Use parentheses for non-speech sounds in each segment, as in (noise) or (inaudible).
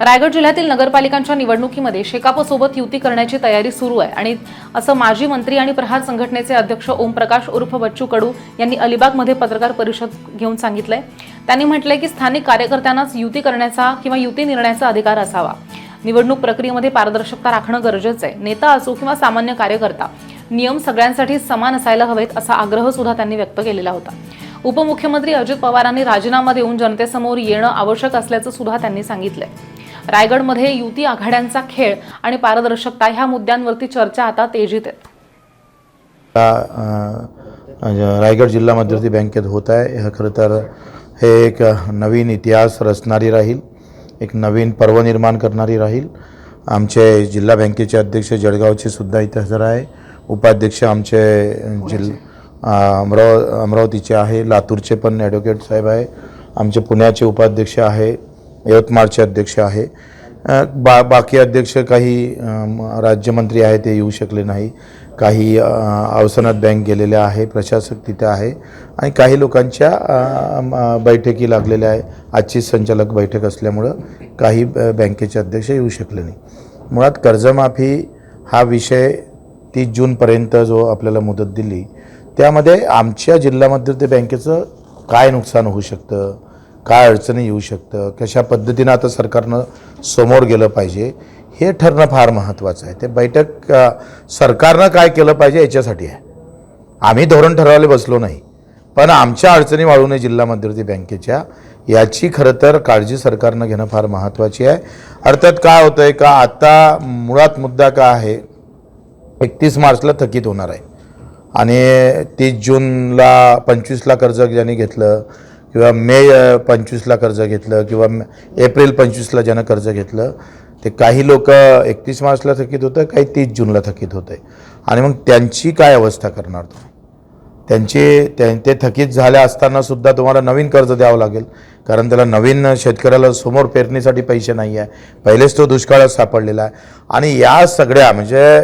रायगड जिल्ह्यातील नगरपालिकांच्या निवडणुकीमध्ये शेकापसोबत युती करण्याची तयारी सुरू आहे. आणि असं माजी मंत्री आणि प्रहार संघटनेचे अध्यक्ष ओमप्रकाश उर्फ बच्चू कडू यांनी अलिबागमध्ये पत्रकार परिषद घेऊन सांगितलंय. त्यांनी म्हटलंय की स्थानिक कार्यकर्त्यांनाच युती करण्याचा किंवा युती निर्णयाचा अधिकार असावा. निवडणूक प्रक्रियेमध्ये पारदर्शकता राखणं गरजेचं आहे. नेता असो किंवा सामान्य कार्यकर्ता नियम सगळ्यांसाठी समान असायला हवेत असा आग्रह सुद्धा त्यांनी व्यक्त केलेला होता. उपमुख्यमंत्री अजित पवारांनी राजीनामा देऊन जनतेसमोर येणं आवश्यक असल्याचं सुद्धा त्यांनी सांगितलंय. रायगडमध्ये युती आघाड्यांचा खेळ आणि पारदर्शकता ह्या मुद्द्यांवरती चर्चा आता तेजीत आहेत रायगड जिल्हा मध्यवर्ती बँकेत होत आहे. हे खरं तर हे एक नवीन इतिहास रचणारी राहील. एक नवीन पर्व निर्माण करणारी राहील. आमचे जिल्हा बँकेचे अध्यक्ष जळगावचे सुद्धा इथे हजर आहे. उपाध्यक्ष आमचे जिल अमराव अमरावतीचे आहे. लातूरचे पण ॲडव्होकेट साहेब आहे. आमचे पुण्याचे उपाध्यक्ष आहे. यवतमाळचे अध्यक्ष आहे. बा बाकी अध्यक्ष काही राज्यमंत्री आहे ते येऊ शकले नाही. काही अवसनात बँक गेलेले आहे प्रशासक तिथे आहे आणि काही लोकांच्या म, बैठकी लागलेल्या आहे. आजची संचालक बैठक असल्यामुळं काही बँकेचे अध्यक्ष येऊ शकले नाही. मुळात कर्जमाफी हा विषय तीस जूनपर्यंत जो आपल्याला मुदत दिली त्यामध्ये आमच्या जिल्हा मध्यवर्ती बँकेचं काय नुकसान होऊ शकतं? काय अडचणी येऊ शकतं? कशा पद्धतीनं आता सरकारनं समोर गेलं पाहिजे? हे ठरणं फार महत्त्वाचं आहे. ते बैठक सरकारनं काय केलं पाहिजे याच्यासाठी आहे. आम्ही धोरण ठरवायला बसलो नाही. पण आमच्या अडचणी वाढू नये जिल्हा मध्यवर्ती बँकेच्या याची खरं तर काळजी सरकारनं घेणं फार महत्त्वाची आहे. अर्थात काय होतं आहे का आता मुळात मुद्दा काय आहे? एकतीस मार्चला थकीत होणार आहे. आणि तीस जूनला पंचवीसला कर्ज ज्यांनी घेतलं किंवा मे पंचवीसला कर्ज घेतलं किंवा एप्रिल पंचवीसला ज्यानं कर्ज घेतलं ते काही लोक एकतीस मार्चला थकीत होतं काही तीस जूनला थकीत होतं. आहे आणि मग त्यांची काय अवस्था करणार तुम्ही? त्यांचे त्या ते थकीत झाल्या असताना सुद्धा तुम्हाला नवीन कर्ज द्यावं लागेल. कारण त्याला नवीन शेतकऱ्याला समोर पेरणीसाठी पैसे नाही आहे. पहिलेच तो दुष्काळात सापडलेला आहे. आणि या सगळ्या म्हणजे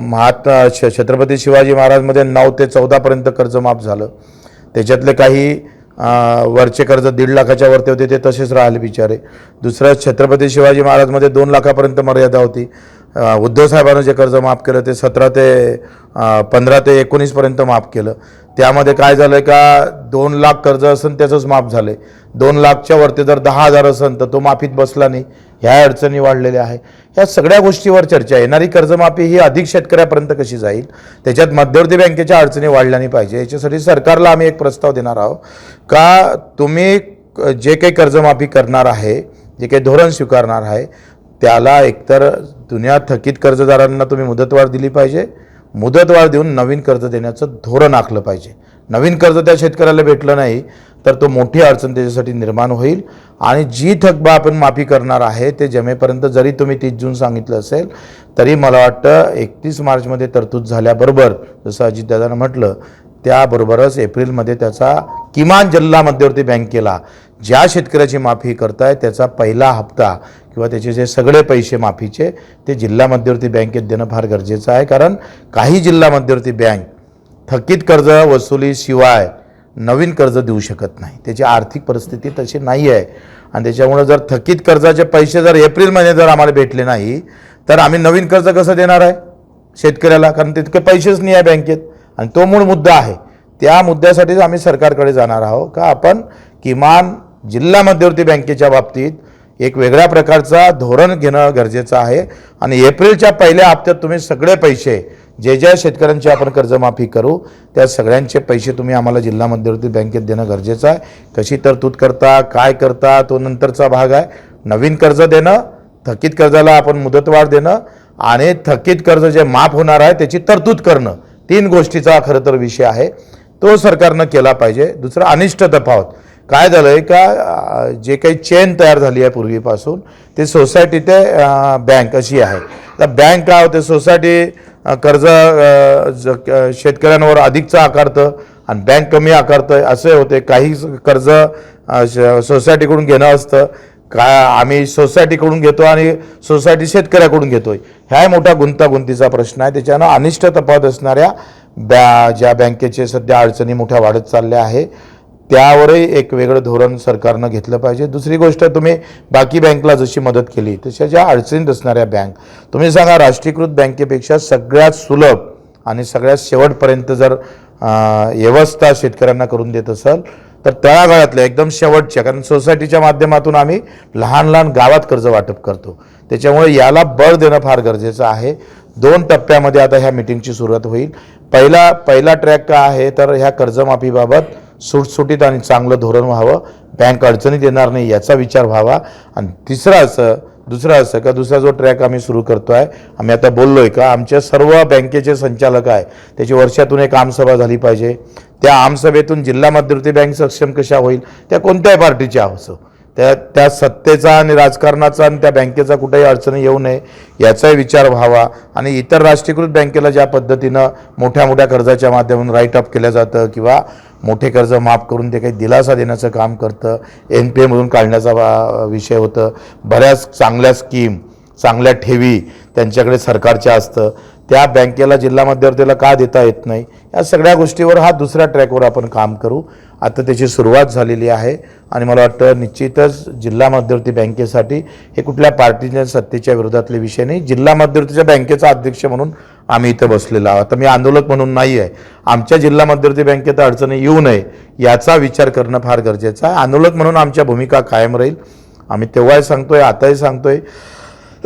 महात्मा छत्रपती शिवाजी महाराजमध्ये नऊ ते चौदापर्यंत कर्ज माफ झालं. त्याच्यातले काही वरचे कर्ज दीड लाखाच्या वरती होते ते तसेच राहिले बिचारे. दुसरं छत्रपती शिवाजी महाराजमध्ये दोन लाखापर्यंत मर्यादा होती. उद्धव साहेबांनं जे कर्ज माफ केलं ते सतरा ते पंधरा ते एकोणीसपर्यंत माफ केलं. त्यामध्ये काय झालं का दोन लाख कर्ज असेल त्याचंच माफ झालं आहे दोन लाखच्या वरती जर दहा हजार असेल तर तो माफीत बसला नाही. ह्या अडचणी वाढलेल्या आहे ह्या सगळ्या गोष्टीवर चर्चा येणारी कर्जमाफी ही अधिक शेतकऱ्यापर्यंत कशी जाईल? त्याच्यात मध्यवर्ती बँकेच्या अडचणी वाढल्या नाही पाहिजे. याच्यासाठी सरकारला आम्ही एक प्रस्ताव देणार आहोत का तुम्ही जे काही कर्जमाफी करणार आहे जे काही धोरण स्वीकारणार आहे त्याला एकतर जुन्या थकीत कर्जदारांना तुम्ही मुदतवाढ दिली पाहिजे. मुदतवाढ देऊन नवीन कर्ज देण्याचं धोरण आखलं पाहिजे. नवीन कर्ज त्या शेतकऱ्याला भेटलं नाही तर तो मोठी अडचण त्याच्यासाठी निर्माण होईल. आणि जी थकबा आपण माफी करणार आहे ते जमेपर्यंत जरी तुम्ही तीस जून सांगितलं असेल तरी मला वाटतं एकतीस मार्चमध्ये तरतूद झाल्याबरोबर जसं अजितदादानं म्हटलं त्याबरोबरच एप्रिलमध्ये त्याचा किमान जिल्हा मध्यवर्ती बँकेला ज्या शेतकऱ्याची माफी करताय त्याचा पहिला हप्ता किंवा त्याचे जे सगळे पैसे माफीचे ते जिल्हा मध्यवर्ती बँकेत देणं फार गरजेचं आहे. कारण काही जिल्हा मध्यवर्ती बँक थकीत कर्ज वसुलीशिवाय नवीन कर्ज देऊ शकत नाही. त्याची आर्थिक परिस्थिती तशी नाही आहे आणि त्याच्यामुळं जर थकीत कर्जाचे पैसे जर एप्रिलमध्ये जर आम्हाला भेटले नाही तर आम्ही नवीन कर्ज कसं देणार आहे शेतकऱ्याला? कारण तितके पैसेच नाही आहे बँकेत. आणि तो मूळ मुद्दा आहे. त्या मुद्द्यासाठीच आम्ही सरकारकडे जाणार आहोत. का? आपण किमान जिल्हा मध्यवर्ती बँकेच्या बाबतीत एक वेगळ्या प्रकारचा धोरण घेणं गरजेचं आहे. आणि एप्रिलच्या पहिल्या हप्त्यात तुम्ही सगळे पैसे जे ज्या शेतकऱ्यांची आपण कर्जमाफी करू त्या सगळ्यांचे पैसे तुम्ही आम्हाला जिल्हा मध्यवर्ती बँकेत देणं गरजेचं आहे. कशी तरतूद करता काय करता तो नंतरचा भाग आहे. नवीन कर्ज देणं थकीत कर्जाला आपण मुदतवाढ देणं आणि थकीत कर्ज जे माफ होणार आहे त्याची तरतूद करणं. तीन गोष्टीचा खरं तर विषय आहे. तो सरकारनं केला पाहिजे. दुसरं अनिष्ट तफावत. काय झालं आहे का जे काही चेन तयार झाली आहे पूर्वीपासून ते सोसायटी ते बँक अशी आहे. तर बँक काय होते सोसायटी कर्ज शेतकऱ्यांवर अधिकचं आकारतं आणि बँक कमी आकारतं असे होते काही कर्ज श- सोसायटीकडून घेणं असतं. का आम्ही सोसायटीकडून घेतो आणि सोसायटी शेतकऱ्याकडून घेतो ह्या मोठा गुंतागुंतीचा प्रश्न आहे. त्याच्यानं अनिष्ट तपात असणाऱ्या बॅ ज्या बँकेचे सध्या अडचणी मोठ्या वाढत चालल्या आहे. त्यावरही एक वेगळं धोरण सरकारनं घेतलं पाहिजे. दुसरी गोष्ट तुम्ही बाकी बँकला जशी मदत केली तशा ज्या अडचणीत असणाऱ्या बँक तुम्ही सांगा राष्ट्रीयकृत बँकेपेक्षा सगळ्यात सुलभ आणि सगळ्यात शेवटपर्यंत जर व्यवस्था शेतकऱ्यांना करून देत असाल तर तळागाळातल्या एकदम शेवटच्या कारण सोसायटीच्या माध्यमातून आम्ही लहान लहान गावात कर्ज वाटप करतो. त्याच्यामुळे याला बळ देणं फार गरजेचं आहे. दोन टप्प्यामध्ये आता ह्या मिटिंगची सुरुवात होईल. पहिला पहिला ट्रॅक काय आहे तर ह्या कर्जमाफीबाबत सुटसुटीत आणि चांगलं धोरण व्हावं. बँक अडचणीत येणार नाही याचा विचार व्हावा. आणि तिसरं असं दुसरं असं का दुसरा जो ट्रॅक आम्ही सुरू करतो आहे आम्ही आता बोललो आहे का आमच्या सर्व बँकेचे संचालक आहे. त्याची वर्षातून एक आमसभा झाली पाहिजे. त्या आमसभेतून जिल्हा मध्यवर्ती बँक सक्षम कशा होईल? त्या कोणत्याही पार्टीच्या असो त्या त्या सत्तेचा आणि राजकारणाचा आणि त्या बँकेचा कुठेही अडचणी येऊ नये याचाही विचार व्हावा. आणि इतर राष्ट्रीयकृत बँकेला ज्या पद्धतीनं मोठ्या मोठ्या कर्जाच्या माध्यमातून राईट अप केलं जातं किंवा मोठे कर्ज माफ करून ते काही दिलासा देण्याचं काम करतं एन पी एमधून काढण्याचा वा- विषय होतं. बऱ्याच चांगल्या स्कीम चांगल्या ठेवी त्यांच्याकडे सरकारच्या असतं त्या बँकेला जिल्हा मध्यवर्तीला का देता येत नाही? या सगळ्या गोष्टीवर हा दुसऱ्या ट्रॅकवर आपण काम करू. आता त्याची सुरुवात झालेली आहे आणि मला वाटतं निश्चितच जिल्हा मध्यवर्ती बँकेसाठी हे कुठल्या पार्टीच्या सत्तेच्या विरोधातले विषय नाही. जिल्हा मध्यवर्तीच्या बँकेचा अध्यक्ष म्हणून आम्ही इथं बसलेलो आहोत. आता मी आंदोलक म्हणून नाही आहे आमच्या जिल्हा मध्यवर्ती बँकेत अडचणी येऊ नये याचा विचार करणं फार गरजेचं आहे. आंदोलक म्हणून आमच्या भूमिका कायम राहील. आम्ही तेव्हाही सांगतोय आताही सांगतोय.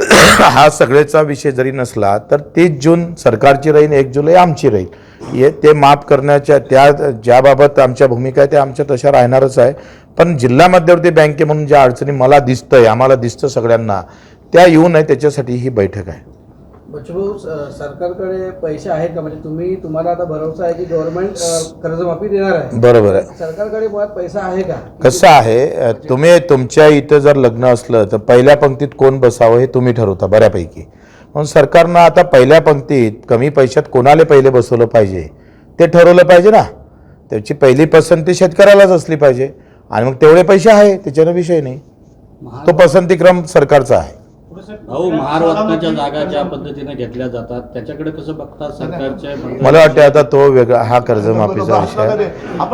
(coughs) हा सगळ्याचा विषय जरी नसला तर तीस जून सरकारची राहील एक जुलै आमची राहील. हे ते माफ करण्याच्या त्या ज्याबाबत आमच्या भूमिका आहे त्या आमच्या तशा राहणारच आहे. पण जिल्हा मध्यवर्ती बँके म्हणून ज्या अडचणी मला दिसतंय आम्हाला दिसतं सगळ्यांना त्या येऊ नये त्याच्यासाठी ही बैठक आहे. बच्चूभाऊ स- सरकारकडे पैसे आहेत का? म्हणजे तुम्ही तुम्हाला आता भरोसा आहे की गव्हर्नमेंट कर्जमाफी देणार आहे. बरोबर आहे. सरकारकडे मुळात पैसा आहे का? कसं आहे तुम्ही तुमच्या इथं जर लग्न असलं तर पहिल्या पंक्तीत कोण बसावं हे तुम्ही ठरवता बऱ्यापैकी. म्हणून सरकारनं आता पहिल्या पंक्तीत कमी पैशात कोणाला पहिले बसवलं पाहिजे? ते ठरवलं पाहिजे ना. त्याची पहिली पसंती शेतकऱ्यालाच असली पाहिजे. आणि मग तेवढे पैसे आहे त्याच्यानं विषय नाही. तो पसंतीक्रम सरकारचा आहे. भाऊ महारत्नाच्या जागा ज्या पद्धतीने घेतल्या जातात त्याच्याकडे कसं बघतात सरकारच्या मला वाटतं आता तो वेगळा हा कर्जमाफीचा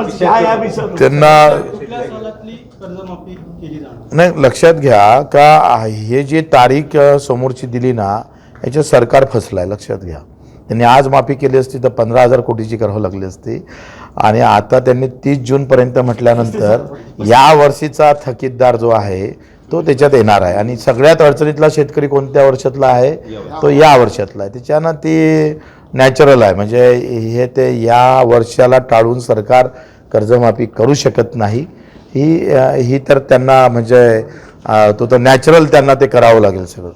विषय त्यांना कुठल्या सालातली कर्जमाफी केली जाणार? नाही लक्षात घ्या का हे जी तारीख समोरची दिली ना याच्यात सरकार फसलं आहे लक्षात घ्या. त्यांनी आज माफी केली असती तर पंधरा हजार कोटीची करावं लागली असती. आणि आता त्यांनी तीस जूनपर्यंत म्हटल्यानंतर या वर्षीचा थकीतदार जो आहे तो त्याच्यात येणार आहे. आणि सगळ्यात अडचणीतला शेतकरी कोणत्या वर्षातला आहे? तो या वर्षातला आहे. त्याच्यानं ती नॅचरल आहे. म्हणजे हे ते या वर्षाला टाळून सरकार कर्जमाफी करू शकत नाही. ही ही तर त्यांना म्हणजे तो तर नॅचरल त्यांना ते करावं लागेल सगळं.